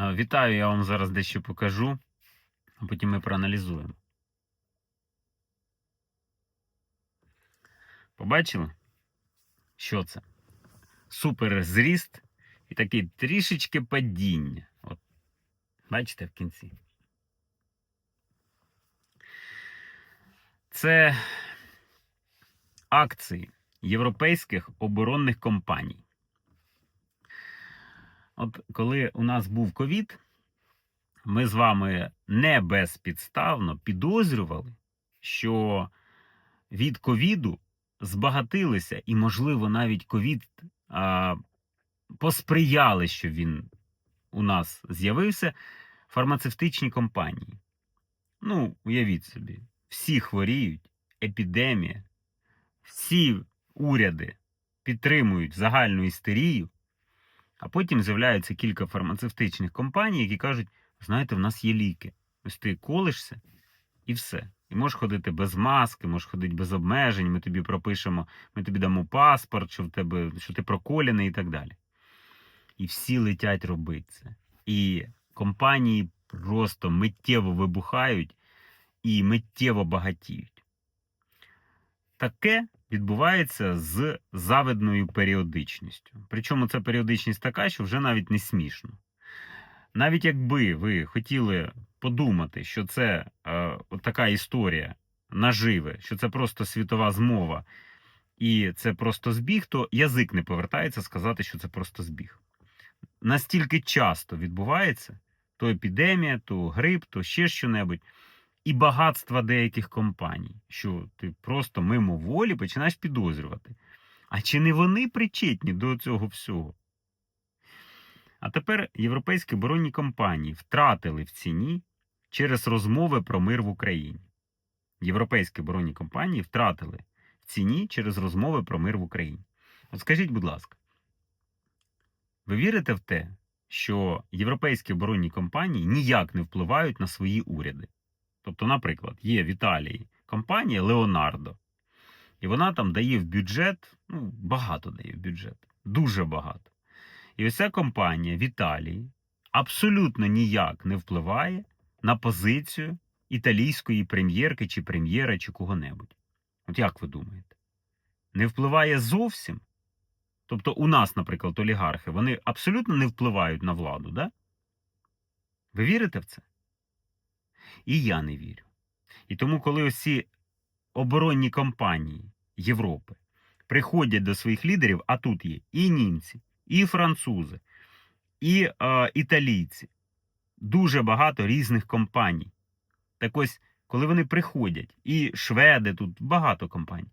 Е, Вітаю, я вам зараз дещо покажу, а потім ми проаналізуємо. Побачили? Що це? Супер зріст і такий трішечки падіння. От. Бачите в кінці. Це акції європейських оборонних компаній. От коли у нас був ковід, ми з вами не безпідставно підозрювали, що від ковіду збагатилися, і, можливо, навіть ковід посприяли, що він у нас з'явився, фармацевтичні компанії. Ну, уявіть собі, всі хворіють, епідемія, всі уряди підтримують загальну істерію. А потім з'являються кілька фармацевтичних компаній, які кажуть: знаєте, в нас є ліки. Ось ти колишся і все. І можеш ходити без маски, можеш ходити без обмежень, ми тобі пропишемо, ми тобі дамо паспорт, що в тебе, що ти проколяний і так далі. І всі летять робити це. І компанії просто миттєво вибухають і миттєво багатіють. Таке відбувається з завидною періодичністю. Причому ця періодичність така, що вже навіть не смішно. Навіть якби ви хотіли подумати, що це е, така історія наживе, що це просто світова змова і це просто збіг, то язик не повертається сказати, що це просто збіг. Настільки часто відбувається то епідемія, то грип, то ще що-небудь і багатства деяких компаній, що ти просто мимоволі починаєш підозрювати. А чи не вони причетні до цього всього? А тепер європейські оборонні компанії втратили в ціні через розмови про мир в Україні. Європейські оборонні компанії втратили в ціні через розмови про мир в Україні. От скажіть, будь ласка, ви вірите в те, що європейські оборонні компанії ніяк не впливають на свої уряди? Тобто, наприклад, є в Італії компанія Леонардо, і вона там дає в бюджет, ну, багато дає в бюджет, дуже багато. І ось ця компанія в Італії абсолютно ніяк не впливає на позицію італійської прем'єрки чи прем'єра чи кого-небудь. От як ви думаєте? Не впливає зовсім? Тобто, у нас, наприклад, олігархи, вони абсолютно не впливають на владу, да? Ви вірите в це? І я не вірю. І тому, коли ці оборонні компанії Європи приходять до своїх лідерів, а тут є і німці, і французи, і е, італійці, дуже багато різних компаній. Так ось, коли вони приходять, і шведи, тут багато компаній.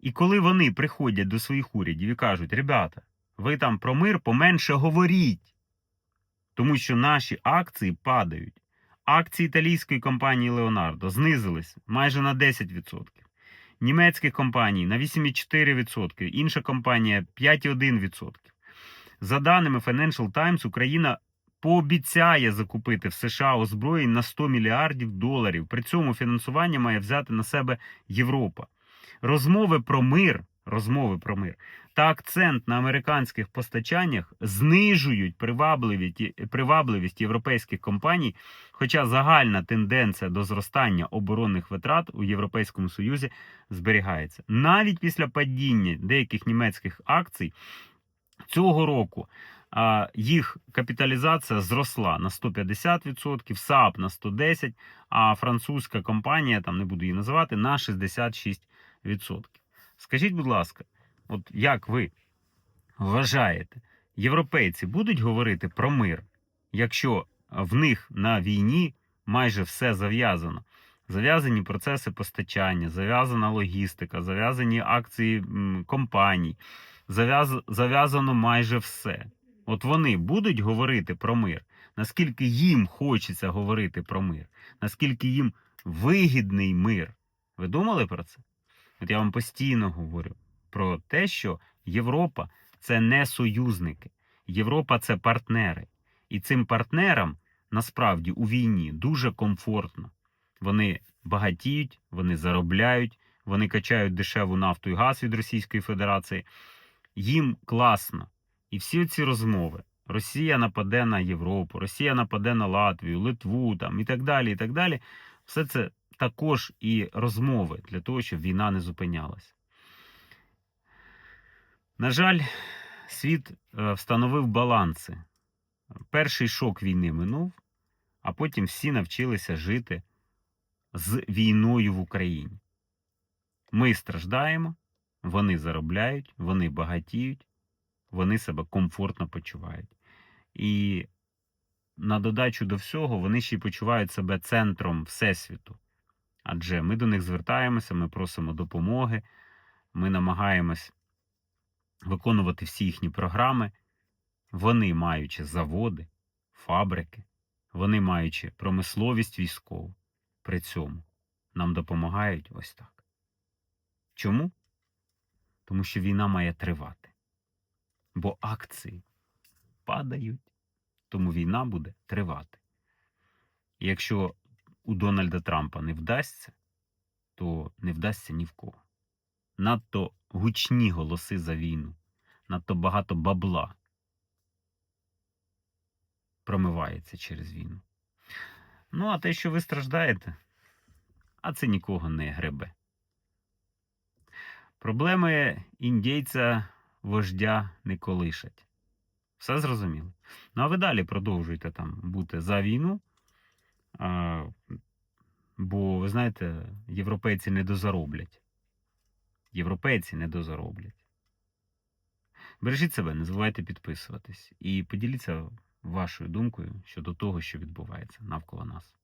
І коли вони приходять до своїх урядів і кажуть, ребята, ви там про мир поменше говоріть, тому що наші акції падають. Акції італійської компанії Leonardo знизились майже на 10%. Німецьких компаній на 8,4%, інша компанія 5,1%. За даними Financial Times, Україна пообіцяє закупити в США озброєнь на 100 мільярдів доларів. При цьому фінансування має взяти на себе Європа. Розмови про мир, розмови про мир та акцент на американських постачаннях знижують привабливість, привабливість європейських компаній, хоча загальна тенденція до зростання оборонних витрат у Європейському Союзі зберігається. Навіть після падіння деяких німецьких акцій цього року їх капіталізація зросла на 150%, САП на 110%, а французька компанія, там не буду її називати, на 66%. Скажіть, будь ласка, от як ви вважаєте, європейці будуть говорити про мир, якщо в них на війні майже все зав'язано? Зав'язані процеси постачання, зав'язана логістика, зав'язані акції компаній, зав'яз- зав'язано майже все. От вони будуть говорити про мир, наскільки їм хочеться говорити про мир, наскільки їм вигідний мир. Ви думали про це? От я вам постійно говорю про те, що Європа це не союзники, Європа це партнери. І цим партнерам насправді у війні дуже комфортно. Вони багатіють, вони заробляють, вони качають дешеву нафту і газ від Російської Федерації. Їм класно. І всі ці розмови Росія нападе на Європу, Росія нападе на Латвію, Литву там, і так далі. і так далі. Все це також і розмови для того, щоб війна не зупинялася. На жаль, світ е, встановив баланси. Перший шок війни минув, а потім всі навчилися жити з війною в Україні. Ми страждаємо, вони заробляють, вони багатіють, вони себе комфортно почувають. І на додачу до всього, вони ще й почувають себе центром Всесвіту. Адже ми до них звертаємося, ми просимо допомоги, ми намагаємось виконувати всі їхні програми. Вони, маючи заводи, фабрики, вони маючи промисловість військову, при цьому нам допомагають ось так. Чому? Тому що війна має тривати. Бо акції падають, тому війна буде тривати. І якщо у Дональда Трампа не вдасться, то не вдасться ні в кого. Надто гучні голоси за війну, надто багато бабла промивається через війну. Ну, а те, що ви страждаєте, а це нікого не гребе. Проблеми індійця вождя не колишать. Все зрозуміло. Ну, а ви далі продовжуйте там бути за війну. Бо, ви знаєте, європейці не дозароблять. Європейці не дозароблять. Бережіть себе, не забувайте підписуватись і поділіться вашою думкою щодо того, що відбувається навколо нас.